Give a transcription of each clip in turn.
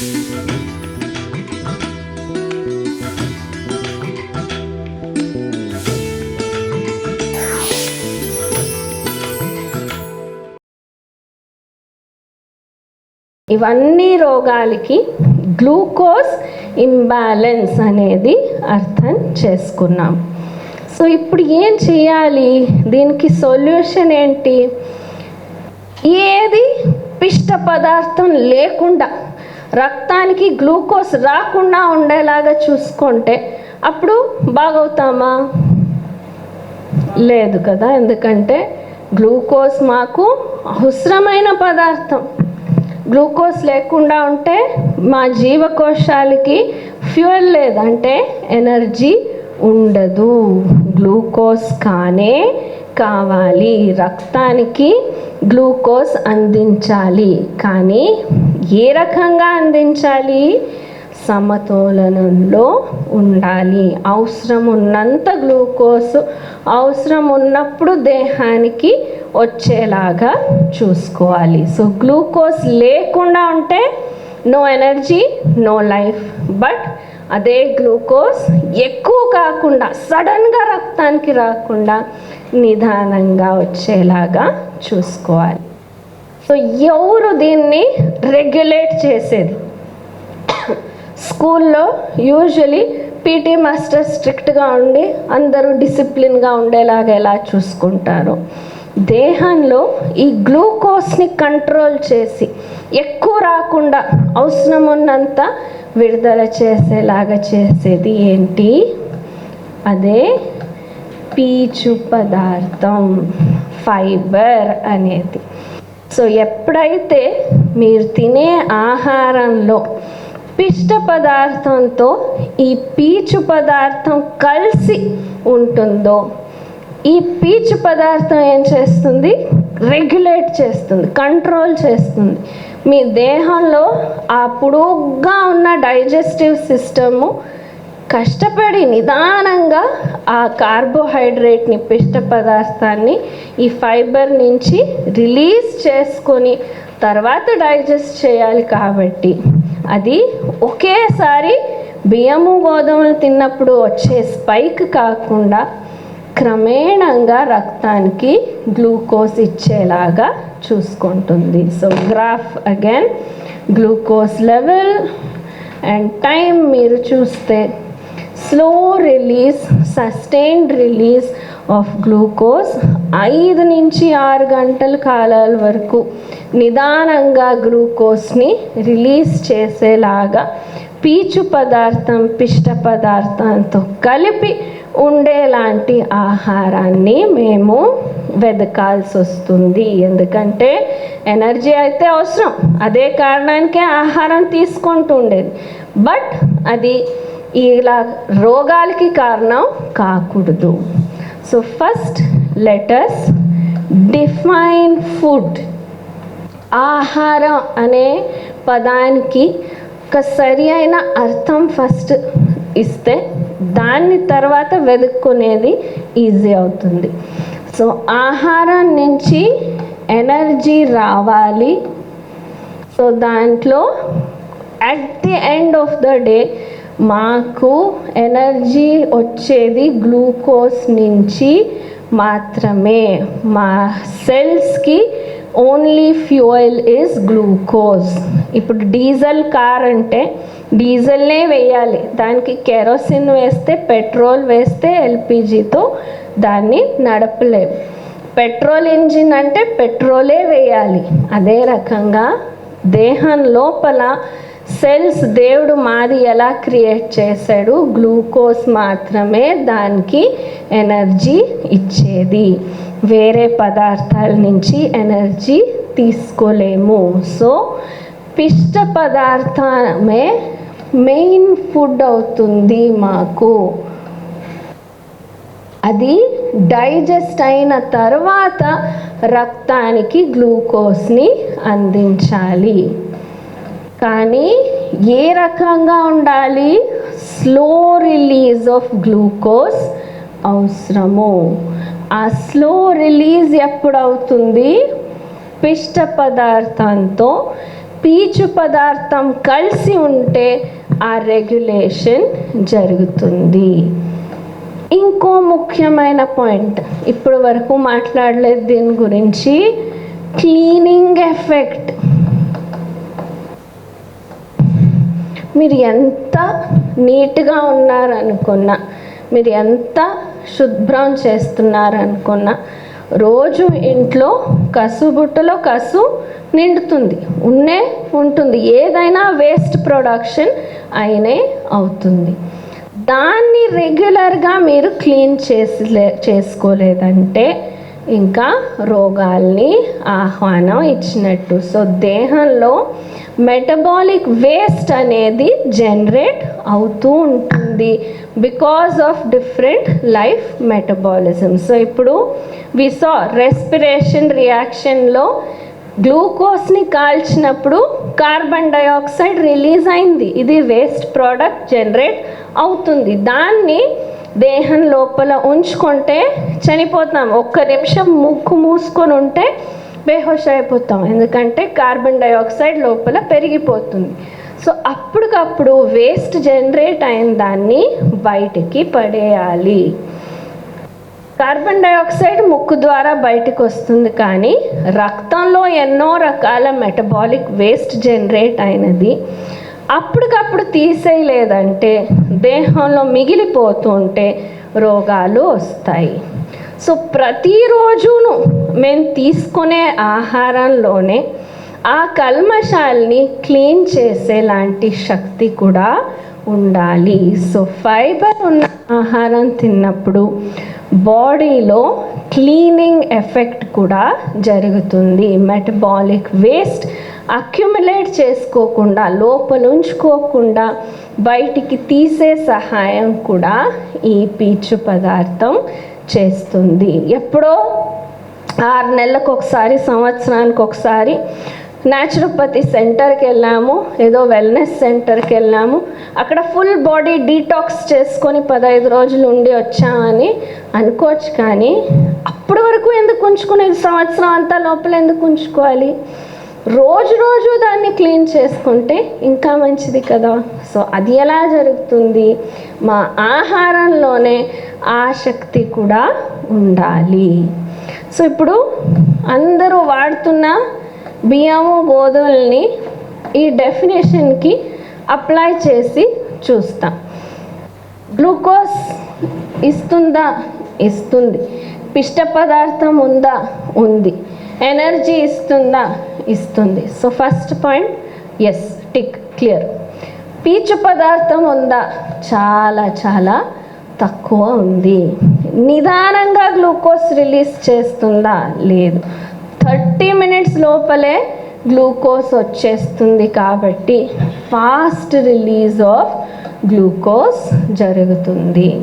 ఇవన్నీ రోగాలకి glucose imbalance అనేది అర్థం చేసుకున్నాం. సో ఇప్పుడు ఏం చేయాలి? దీనికి సొల్యూషన్ ఏంటి? ఏది? పిష్ట పదార్థం లేకుండా రక్తానికి గ్లూకోజ్ రాకుండా ఉండేలాగా చూసుకుంటే అప్పుడు బాగవుతామా? లేదు కదా ఎందుకంటే గ్లూకోజ్ మాకు అవసరమైన పదార్థం. గ్లూకోజ్ లేకుండా ఉంటే మా జీవకోశాలకి ఫ్యూయల్ లేదంటే ఎనర్జీ ఉండదు. గ్లూకోజ్ కానే కావాలి. రక్తానికి గ్లూకోజ్ అందించాలి. కానీ ఏ రకంగా అందించాలి? సమతోలనంలో ఉండాలి. అవసరం ఉన్నంత గ్లూకోజ్ అవసరం ఉన్నప్పుడు దేహానికి వచ్చేలాగా చూసుకోవాలి. సో గ్లూకోజ్ లేకుండా ఉంటే no energy no life. But అదే గ్లూకోజ్ ఎక్కువ కాకుండా సడన్గా రక్తానికి రాకుండా నిదానంగా వచ్చేలాగా చూసుకోవాలి. సో ఎవరు దీన్ని రెగ్యులేట్ చేసేది? స్కూల్లో యూజువలీ పీటీ మాస్టర్ స్ట్రిక్ట్గా ఉండి అందరూ డిసిప్లిన్గా ఉండేలాగా ఎలా చూసుకుంటారు? దేహంలో ఈ గ్లూకోజ్ని కంట్రోల్ చేసి ఎక్కువ రాకుండా అవసరం ఉన్నంత విడుదల చేసేలాగా చేసేది ఏంటి? అదే పీచు పదార్థం ఫైబర్ అనేది. సో ఎప్పుడైతే మీరు తినే ఆహారంలో పిష్ట పదార్థంతో ఈ పీచు పదార్థం కలిసి ఉంటుందో ఈ పీచు పదార్థం ఏం చేస్తుంది? రెగ్యులేట్ చేస్తుంది కంట్రోల్ చేస్తుంది. మీ దేహంలో ఆ పొడుగ్గా ఉన్న డైజెస్టివ్ సిస్టము కష్టపడి నిదానంగా ఆ కార్బోహైడ్రేట్ని పిష్ట పదార్థాన్ని ఈ ఫైబర్ నుంచి రిలీజ్ చేసుకొని తర్వాత డైజెస్ట్ చేయాలి కాబట్టి అది ఒకేసారి బియ్యము గోధుమలు తిన్నప్పుడు వచ్చే స్పైక్ కాకుండా క్రమేణంగా రక్తానికి గ్లూకోజ్ ఇచ్చేలాగా చూసుకుంటుంది. So graph again glucose level and time మీరు చూస్తే slow release sustained release of glucose ఐదు నుంచి ఆరు గంటల కాలాల వరకు నిదానంగా గ్లూకోజ్ని రిలీజ్ చేసేలాగా పీచు పదార్థం పిష్ట పదార్థంతో కలిపి ఉండేలాంటి ఆహారాన్ని మేము వెతకాల్సి వస్తుంది. ఎందుకంటే ఎనర్జీ అయితే అవసరం. అదే కారణానికే ఆహారం తీసుకుంటూ ఉండేది. బట్ అది ఇలా రోగాలకి కారణం కాకూడదు. So first letters define food ఆహారం అనే పదానికి ఒక సరి అయిన అర్థం ఫస్ట్ ఇస్తే దాన్ని తర్వాత వెతుక్కునేది ఈజీ అవుతుంది. సో ఆహారం నుంచి ఎనర్జీ రావాలి. సో దాంట్లో at the end of the day మాకు ఎనర్జీ వచ్చేది గ్లూకోజ్ నుంచి మాత్రమే. మా సెల్స్కి ఓన్లీ ఫ్యూయల్ ఇస్ గ్లూకోజ్. ఇప్పుడు డీజిల్ కార్ అంటే డీజిల్నే వేయాలి. దానికి కెరోసిన్ వేస్తే పెట్రోల్ వేస్తే ఎల్పిజితో దాన్ని నడపలేము పెట్రోల్ ఇంజిన్ అంటే పెట్రోలే వేయాలి. అదే రకంగా దేహం లోపల సెల్స్ దేవుడు మాది ఎలా క్రియేట్ చేశాడు? గ్లూకోజ్ మాత్రమే దానికి ఎనర్జీ ఇచ్చేది. వేరే పదార్థాల నుంచి ఎనర్జీ తీసుకోలేము. సో పిష్ట పదార్థమే మెయిన్ ఫుడ్ అవుతుంది మాకు. అది డైజెస్ట్ అయిన తర్వాత రక్తానికి గ్లూకోజ్ని అందించాలి. కానీ ఏ రకంగా ఉండాలి? స్లో రిలీజ్ ఆఫ్ గ్లూకోజ్ అవసరము. ఆ స్లో రిలీజ్ ఎప్పుడు అవుతుంది పిష్ట పదార్థంతో. పీచు పదార్థం కలిసి ఉంటే ఆ రెగ్యులేషన్ జరుగుతుంది. ఇంకో ముఖ్యమైన పాయింట్ ఇప్పటి వరకు మాట్లాడలేదు దీని గురించి. క్లీనింగ్ ఎఫెక్ట్ మీరు ఎంత నీట్గా ఉన్నారనుకున్నా మీరు ఎంత శుభ్రం చేస్తున్నారనుకున్నా రోజు ఇంట్లో కసు బుట్టలో కసు నిండుతుంది ఉన్నే ఉంటుంది. ఏదైనా వేస్ట్ ప్రొడక్షన్ అయినే అవుతుంది. దాన్ని రెగ్యులర్గా మీరు క్లీన్ చేసి చేసుకోలేదంటే ఇంకా రోగాల్ని ఆహ్వానం ఇచ్చినట్టు. సో దేహంలో మెటబాలిక్ వేస్ట్ అనేది జనరేట్ అవుతూ ఉంటుంది because of different life metabolism so ఇప్పుడు వి సా రెస్పిరేషన్ రియాక్షన్లో గ్లూకోజ్ని కాల్చినప్పుడు కార్బన్ డైఆక్సైడ్ రిలీజ్ అయింది. ఇది వేస్ట్ ప్రోడక్ట్ జనరేట్ అవుతుంది. దాన్ని దేహం లోపల ఉంచుకుంటే చనిపోతాం ఒక్క నిమిషం ముక్కు మూసుకొని ఉంటే బేహోష్ అయిపోతాం ఎందుకంటే కార్బన్ డైఆక్సైడ్ లోపల పెరిగిపోతుంది. సో అప్పటికప్పుడు వేస్ట్ జనరేట్ అయిన దాన్ని బయటికి పడేయాలి. కార్బన్ డైఆక్సైడ్ ముక్కు ద్వారా బయటకు వస్తుంది కానీ రక్తంలో ఎన్నో రకాల మెటబాలిక్ వేస్ట్ జనరేట్ అయినది అప్పటికప్పుడు తీసేయలేదంటే దేహంలో మిగిలిపోతుంటే రోగాలు వస్తాయి. సో ప్రతిరోజును మేము తీసుకునే ఆహారంలోనే ఆ కల్మషాల్ని క్లీన్ చేసేలాంటి శక్తి కూడా ఉండాలి. సో ఫైబర్ ఉన్న ఆహారం తిన్నప్పుడు బాడీలో క్లీనింగ్ ఎఫెక్ట్ కూడా జరుగుతుంది. మెటబాలిక్ వేస్ట్ అక్యుములేట్ చేసుకోకుండా లోపల ఉంచుకోకుండా బయటికి తీసే సహాయం కూడా ఈ పీచు పదార్థం చేస్తుంది. ఎప్పుడో ఆరు నెలలకు ఒకసారి సంవత్సరానికి ఒకసారి న్యాచురోపతి సెంటర్కి వెళ్ళాము. ఏదో వెల్నెస్ సెంటర్కి వెళ్ళాము. అక్కడ ఫుల్ బాడీ డీటాక్స్ చేసుకొని పదహైదు రోజులు ఉండి వచ్చామని అనుకోవచ్చు కానీ అప్పటి వరకు ఎందుకు ఉంచుకునేది? సంవత్సరం అంతా లోపల ఎందుకు ఉంచుకోవాలి? రోజు రోజు దాన్ని క్లీన్ చేసుకుంటే ఇంకా మంచిది కదా. సో అది ఎలా జరుగుతుంది? మా ఆహారంలోనే ఆసక్తి కూడా ఉండాలి. సో ఇప్పుడు అందరూ వాడుతున్న బియ్యము గోధుమల్ని ఈ డెఫినేషన్కి అప్లై చేసి చూస్తాం. గ్లూకోజ్ ఇస్తుందా? ఇస్తుంది. పిష్ట పదార్థం ఉందా? ఉంది. ఎనర్జీ ఇస్తుందా? ఇస్తుంది. So first point yes tick clear పీచు పదార్థం ఉందా? చాలా చాలా తక్కువ ఉంది. నిదానంగా గ్లూకోజ్ రిలీజ్ చేస్తుందా? లేదు. థర్టీ మినిట్స్ లోపలే గ్లూకోజ్ వచ్చేస్తుంది కాబట్టి ఫాస్ట్ రిలీజ్ ఆఫ్ గ్లూకోజ్ జరుగుతుంది.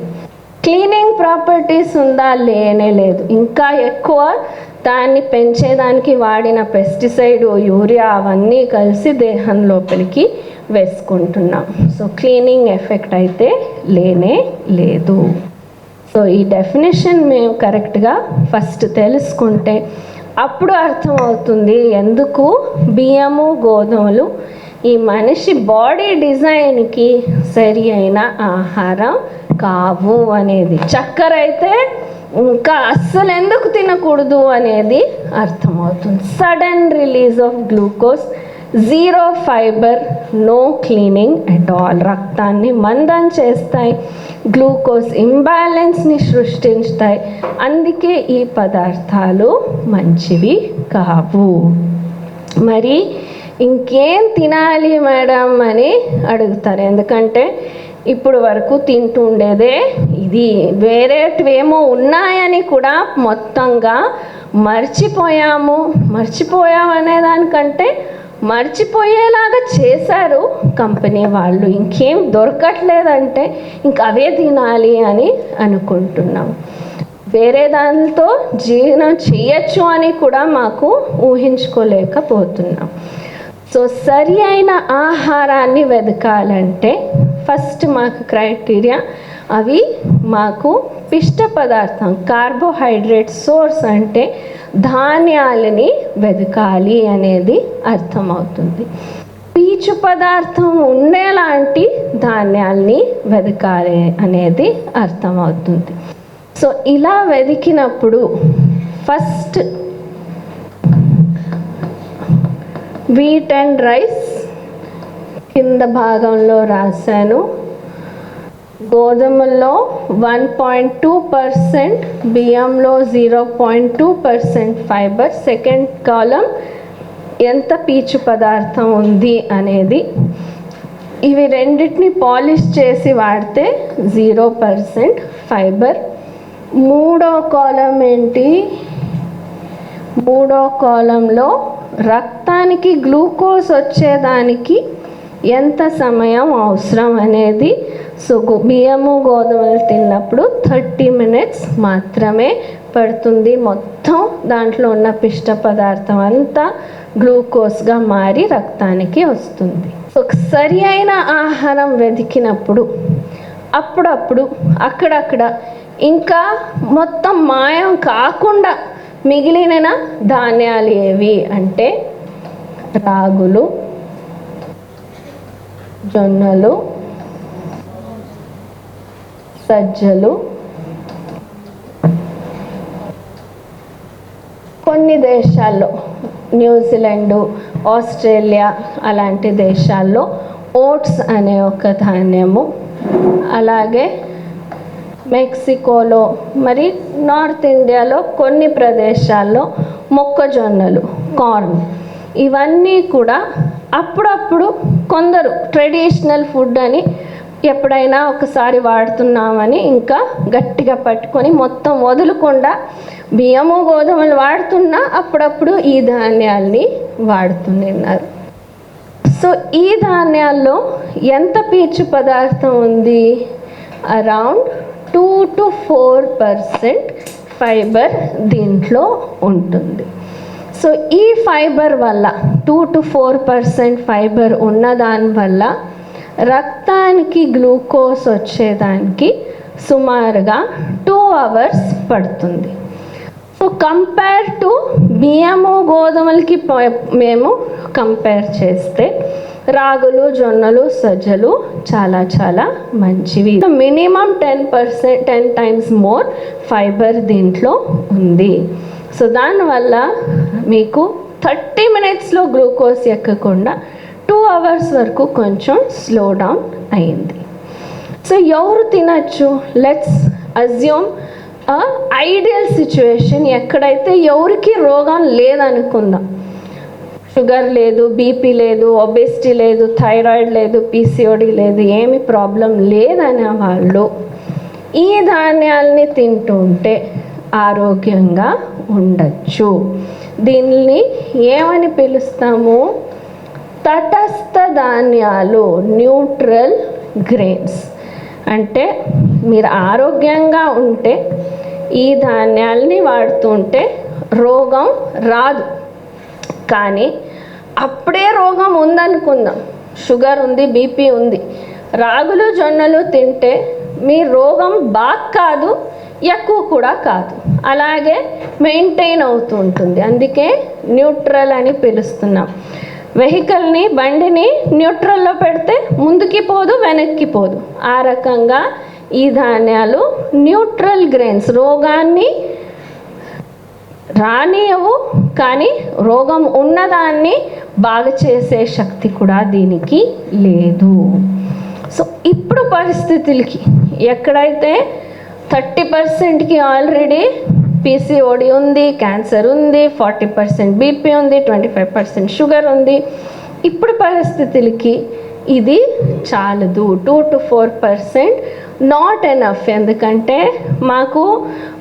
క్లీనింగ్ ప్రాపర్టీస్ ఉందా? లేనే లేదు. ఇంకా ఎక్కువ దాన్ని పెంచేదానికి వాడిన పెస్టిసైడ్ యూరియా అవన్నీ కలిసి దేహం లోపలికి వేసుకుంటున్నాం. సో క్లీనింగ్ ఎఫెక్ట్ అయితే లేనే లేదు. సో ఈ డెఫినేషన్ మేము కరెక్ట్గా ఫస్ట్ తెలుసుకుంటే అప్పుడు అర్థమవుతుంది ఎందుకు బియ్యము గోధుమలు ఈ మనిషి బాడీ డిజైన్కి సరి అయిన ఆహారం కావు అనేది. చక్కెర అయితే ఇంకా అస్సలు ఎందుకు తినకూడదు అనేది అర్థమవుతుంది. Sudden release of glucose zero fibre no cleaning at all. రక్తాన్ని మందం చేస్తాయి గ్లూకోజ్ ఇంబ్యాలెన్స్ని సృష్టించుతాయి. అందుకే ఈ పదార్థాలు మంచివి కావు. మరి ఇంకేం తినాలి మేడం అని అడుగుతారు. ఎందుకంటే ఇప్పుడు వరకు తింటుండేదే ఇది. వేరేటివేమో ఉన్నాయని కూడా మొత్తంగా మర్చిపోయాము. మర్చిపోయాము అనే దానికంటే మర్చిపోయేలాగా చేశారు కంపెనీ వాళ్ళు. ఇంకేం దొరకట్లేదంటే ఇంక అవే తినాలి అని అనుకుంటున్నాం. వేరే దానితో జీర్ణం చేయొచ్చు అని కూడా మాకు ఊహించుకోలేకపోతున్నాం. సో సరి అయిన ఆహారాన్ని వెతకాలంటే ఫస్ట్ మాకు క్రైటీరియా అవి మాకు పిష్ట పదార్థం కార్బోహైడ్రేట్ సోర్స్ అంటే ధాన్యాలని వెతకాలి అనేది అర్థమవుతుంది. పీచు పదార్థం ఉండేలాంటి ధాన్యాల్ని వెతకాలి అనేది అర్థమవుతుంది. సో ఇలా వెతికినప్పుడు ఫస్ట్ వీట్ అండ్ రైస్ కింద భాగంలో రాశాను. గోధుమల్లో వన్ పాయింట్ టూ పర్సెంట్ బియ్యంలో zero point two percent fibre second కాలం ఎంత పీచు పదార్థం ఉంది అనేది. ఇవి రెండింటిని పాలిష్ చేసి వాడితే జీరో పర్సెంట్ ఫైబర్ మూడో కాలం ఏంటి? మూడో కాలంలో రక్తానికి గ్లూకోజ్ వచ్చేదానికి ఎంత సమయం అవసరం అనేది సో బియ్యము గోధుమలు తిన్నప్పుడు థర్టీ మినిట్స్ మాత్రమే పడుతుంది. మొత్తం దాంట్లో ఉన్న పిష్ట పదార్థం అంతా గ్లూకోజ్గా మారి రక్తానికి వస్తుంది. సో సరి అయిన ఆహారం వెతికినప్పుడు అప్పుడప్పుడు అక్కడక్కడ ఇంకా మొత్తం మాయం కాకుండా మిగిలిన ధాన్యాలు ఏవి అంటే రాగులు జొన్నలు సజ్జలు. కొన్ని దేశాల్లో న్యూజిలాండ్ ఆస్ట్రేలియా అలాంటి దేశాల్లో ఓట్స్ అనే ఒక ధాన్యము అలాగే మెక్సికోలో మరి నార్త్ ఇండియాలో కొన్ని ప్రదేశాల్లో మొక్కజొన్నలు కార్న్. ఇవన్నీ కూడా అప్పుడప్పుడు కొందరు ట్రెడిషనల్ ఫుడ్ అని ఎప్పుడైనా ఒకసారి వాడుతున్నామని ఇంకా గట్టిగా పట్టుకొని మొత్తం వదలకుండా బియ్యము గోధుమలు వాడుతున్నా అప్పుడప్పుడు ఈ ధాన్యాల్ని వాడుతున్నారు సో ఈ ధాన్యాల్లో ఎంత పీచు పదార్థం ఉంది? Around two to four percent fibre దీంట్లో ఉంటుంది. సో ఈ ఫైబర్ వల్ల two to four percent fibre ఉన్న దాని వల్ల రక్తానికి గ్లూకోజ్ వచ్చేదానికి సుమారుగా టూ అవర్స్ పడుతుంది. సో కంపేర్ టు బియ్యము గోధుమలకి ప- మేము కంపేర్ చేస్తే రాగులు జొన్నలు సజ్జలు చాలా చాలా మంచివి. Minimum ten percent ten times more fibre దీంట్లో ఉంది. సో దానివల్ల మీకు థర్టీ మినిట్స్లో గ్లూకోజ్ ఎక్కకుండా టూ అవర్స్ వరకు కొంచెం స్లో డౌన్ అయింది సో ఎవరు తినచ్చు? లెట్స్ అజ్యూమ్ ఐడియల్ సిచ్యువేషన్ ఎక్కడైతే ఎవరికి రోగం లేదనుకుందాం. షుగర్ లేదు బీపీ లేదు ఒబెసిటీ లేదు థైరాయిడ్ లేదు పీసీఓడి లేదు ఏమి ప్రాబ్లం లేదనే వాళ్ళు ఈ ధాన్యాల్ని తింటుంటే ఆరోగ్యంగా ఉండొచ్చు. దీన్ని ఏమని పిలుస్తాము? తటస్థ ధాన్యాలు న్యూట్రల్ గ్రెయిన్స్ అంటే మీరు ఆరోగ్యంగా ఉంటే ఈ ధాన్యాల్ని వాడుతుంటే రోగం రాదు. కానీ అప్పుడే రోగం ఉందనుకుందాం. షుగర్ ఉంది బీపీ ఉంది. రాగులు జొన్నలు తింటే మీ రోగం బాగా కాదు ఎక్కువ కూడా కాదు. అలాగే మెయింటైన్ అవుతూ ఉంటుంది. అందుకే న్యూట్రల్ అని పిలుస్తున్నాం. వెహికల్ని బండిని న్యూట్రల్లో పెడితే ముందుకి పోదు వెనక్కి పోదు. ఆ రకంగా ఈ ధాన్యాలు న్యూట్రల్ గ్రెయిన్స్. రోగాన్ని రానియవు కానీ రోగం ఉన్నదాన్ని బాగా చేసే శక్తి కూడా దీనికి లేదు. సో ఇప్పుడు పరిస్థితులకి ఎక్కడైతే థర్టీ పర్సెంట్కి ఆల్రెడీ పీసీఓడి ఉంది క్యాన్సర్ ఉంది ఫార్టీ పర్సెంట్ బీపీ ఉంది ట్వంటీ ఫైవ్ పర్సెంట్ షుగర్ ఉంది. ఇప్పుడు పరిస్థితులకి ఇది చాలదు. Two to four percent not enough. ఎందుకంటే మాకు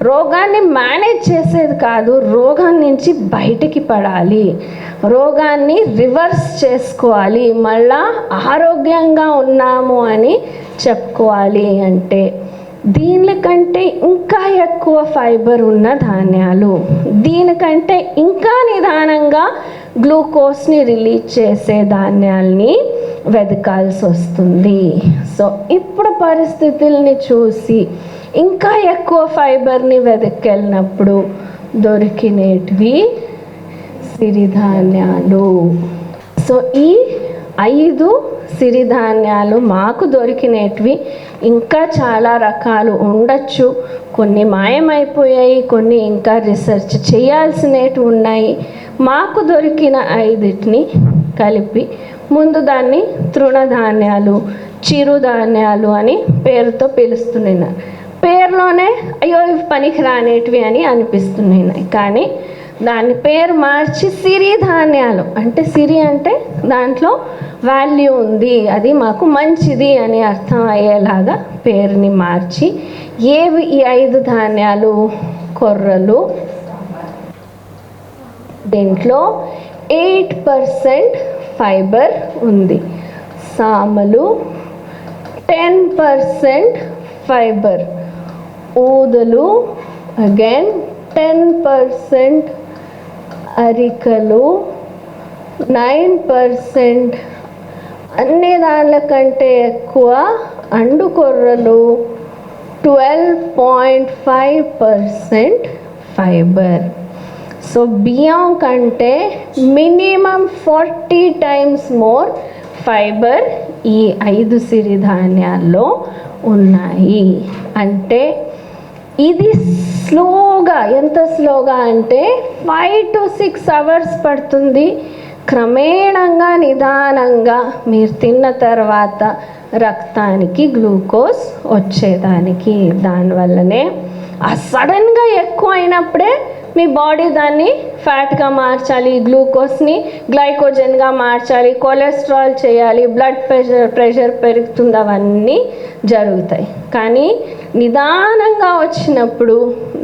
రోగాన్ని మేనేజ్ చేసేది కాదు రోగం నుంచి బయటికి పడాలి. రోగాన్ని రివర్స్ చేసుకోవాలి. మళ్ళా ఆరోగ్యంగా ఉన్నాము అని చెప్పుకోవాలి అంటే దీనికంటే ఇంకా ఎక్కువ ఫైబర్ ఉన్న ధాన్యాలు. దీనికంటే ఇంకా నిదానంగా గ్లూకోజ్ని రిలీజ్ చేసే ధాన్యాల్ని వెతకాల్సి వస్తుంది. సో ఇప్పుడు పరిస్థితుల్ని చూసి ఇంకా ఎక్కువ ఫైబర్ని వెతకెళ్ళినప్పుడు దొరికినేటివి సిరిధాన్యాలు. సో ఈ ఐదు సిరిధాన్యాలు మాకు దొరికినవి ఇంకా చాలా రకాలు ఉండొచ్చు. కొన్ని మాయమైపోయాయి కొన్ని ఇంకా రీసెర్చ్ చేయాల్సినవి ఉన్నాయి. మాకు దొరికిన ఐదిటిని కలిపి ముందు దాన్ని తృణధాన్యాలు చిరుధాన్యాలు అని పేరుతో పిలుస్తున్నాయి పేరులోనే అయ్యో ఇవి పనికి రానేటివి అని అనిపిస్తున్నాయి. కానీ దాని పేరు మార్చి సిరి ధాన్యాలు. అంటే సిరి అంటే దాంట్లో వాల్యూ ఉంది అది మాకు మంచిది అని అర్థం అయ్యేలాగా పేరుని మార్చి ఏవి ఈ ఐదు ధాన్యాలు? కొర్రలు. దీంట్లో ఎయిట్ పర్సెంట్ ఫైబర్ ఉంది. సామలు టెన్ పర్సెంట్ ఫైబర్. ఊదలు అగైన్ టెన్ పర్సెంట్ అరికలు నైన్ పర్సెంట్. అన్ని దానిల కంటే ఎక్కువ అండుకొర్రలు twelve point five percent fibre. So బియ్యం కంటే minimum forty times more fibre ఈ ఐదు సిరిధాన్యాల్లో ఉన్నాయి. అంటే ఇది స్లోగా ఎంత స్లోగా అంటే ఫైవ్ టు సిక్స్ అవర్స్ పడుతుంది. క్రమేణంగా నిదానంగా మీరు తిన్న తర్వాత రక్తానికి గ్లూకోజ్ వచ్చేదానికి. దానివల్లనే ఆ సడన్గా ఎక్కువ అయినప్పుడే మీ బాడీ దాన్ని ఫ్యాట్గా మార్చాలి గ్లూకోజ్ని గ్లైకోజన్గా మార్చాలి కొలెస్ట్రాల్ చేయాలి బ్లడ్ ప్రెషర్ ప్రెషర్ పెరుగుతుంది అవన్నీ జరుగుతాయి. కానీ నిదానంగా వచ్చినప్పుడు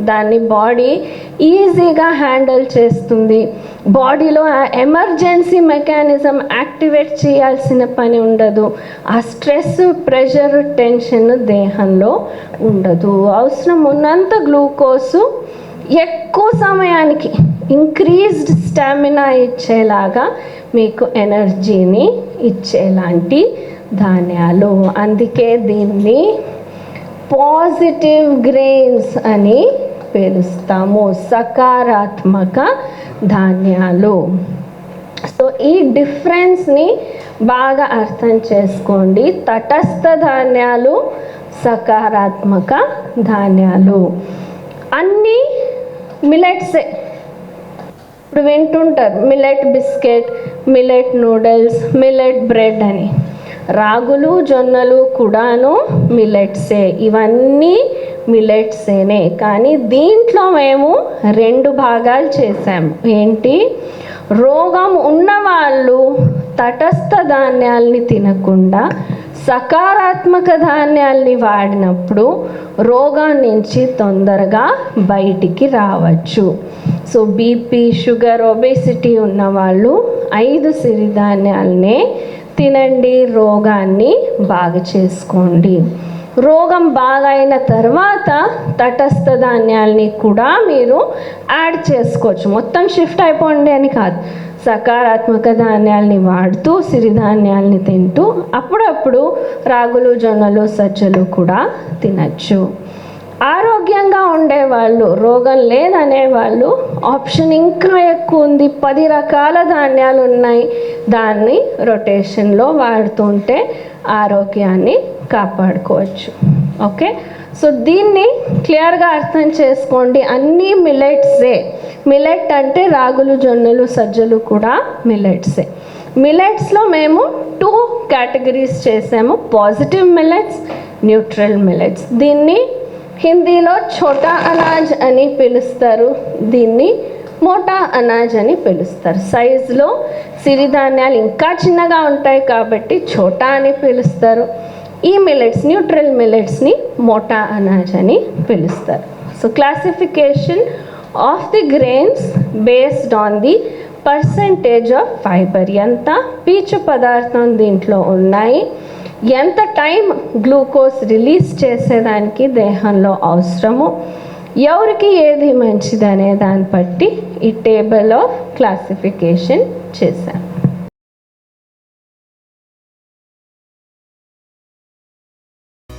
దాన్ని బాడీ ఈజీగా హ్యాండిల్ చేస్తుంది. బాడీలో ఆ ఎమర్జెన్సీ మెకానిజం యాక్టివేట్ చేయాల్సిన పని ఉండదు. ఆ స్ట్రెస్ ప్రెషర్ టెన్షన్ దేహంలో ఉండదు. అవసరం ఉన్నంత గ్లూకోజు ఎక్కువ సమయానికి ఇంక్రీజ్డ్ స్టామినా ఇచ్చేలాగా మీకు ఎనర్జీని ఇచ్చేలాంటి ధాన్యాలు. అందుకే దీన్ని పాజిటివ్ గ్రెయిన్స్ అని పిలుస్తాము. సకారాత్మక ధాన్యాలు. సో ఈ డిఫరెన్స్ని బాగా అర్థం చేసుకోండి. తటస్థ ధాన్యాలు సకారాత్మక ధాన్యాలు. అన్నీ మిలెట్సే ఇప్పుడు వింటుంటారు millet biscuit millet noodles millet bread అని. రాగులు జొన్నలు కూడాను మిలెట్సే ఇవన్నీ మిలెట్సేనే కానీ దీంట్లో మేము రెండు భాగాలు చేసాము ఏంటి? రోగం ఉన్నవాళ్ళు తటస్థ ధాన్యాల్ని తినకుండా సకారాత్మక ధాన్యాల్ని వాడినప్పుడు రోగం నుంచి తొందరగా బయటికి రావచ్చు. సో బీపీ షుగర్ ఒబేసిటీ ఉన్నవాళ్ళు ఐదు సిరిధాన్యాలనే తినండి రోగాన్ని బాగా చేసుకోండి. రోగం బాగైన తర్వాత తటస్థ ధాన్యాల్ని కూడా మీరు యాడ్ చేసుకోవచ్చు. మొత్తం షిఫ్ట్ అయిపోండి అని కాదు. సకారాత్మక ధాన్యాల్ని వాడుతూ సిరిధాన్యాల్ని తింటూ అప్పుడప్పుడు రాగులు జొన్నలు సజ్జలు కూడా తినచ్చు. ఆరోగ్యంగా ఉండేవాళ్ళు రోగం లేదనే వాళ్ళు ఆప్షన్ ఇంకా ఎక్కువ ఉంది. పది రకాల ధాన్యాలు ఉన్నాయి. దాన్ని రొటేషన్లో వాడుతుంటే ఆరోగ్యాన్ని కాపాడుకోవచ్చు. ఓకే? సో దీన్ని క్లియర్గా అర్థం చేసుకోండి. అన్నీ మిలెట్సే మిలెట్ అంటే రాగులు జొన్నలు సజ్జలు కూడా మిలెట్సే మిలెట్స్లో మేము టూ కేటగిరీస్ చేసాము. పాజిటివ్ మిలెట్స్ న్యూట్రల్ మిలెట్స్ దీన్ని హిందీలో ఛోటా అనాజ్ అని పిలుస్తారు. దీన్ని మోటా అనాజ్ అని పిలుస్తారు. సైజులో సిరిధాన్యాలు ఇంకా చిన్నగా ఉంటాయి కాబట్టి ఛోటా అని పిలుస్తారు. ఈ మిల్లెట్స్ న్యూట్రల్ మిల్లెట్స్ని మోటా అనాజ్ అని పిలుస్తారు. So classification of the grains based on the percentage of fibre ఎంత పీచు పదార్థం దీంట్లో ఉన్నాయి? ఎంత టైం గ్లూకోజ్ రిలీజ్ చేసేదానికి దేహంలో అవసరము? ఎవరికి ఏది మంచిది అనే దాన్ని బట్టి ఈ టేబుల్ ఆఫ్ క్లాసిఫికేషన్ చేశాను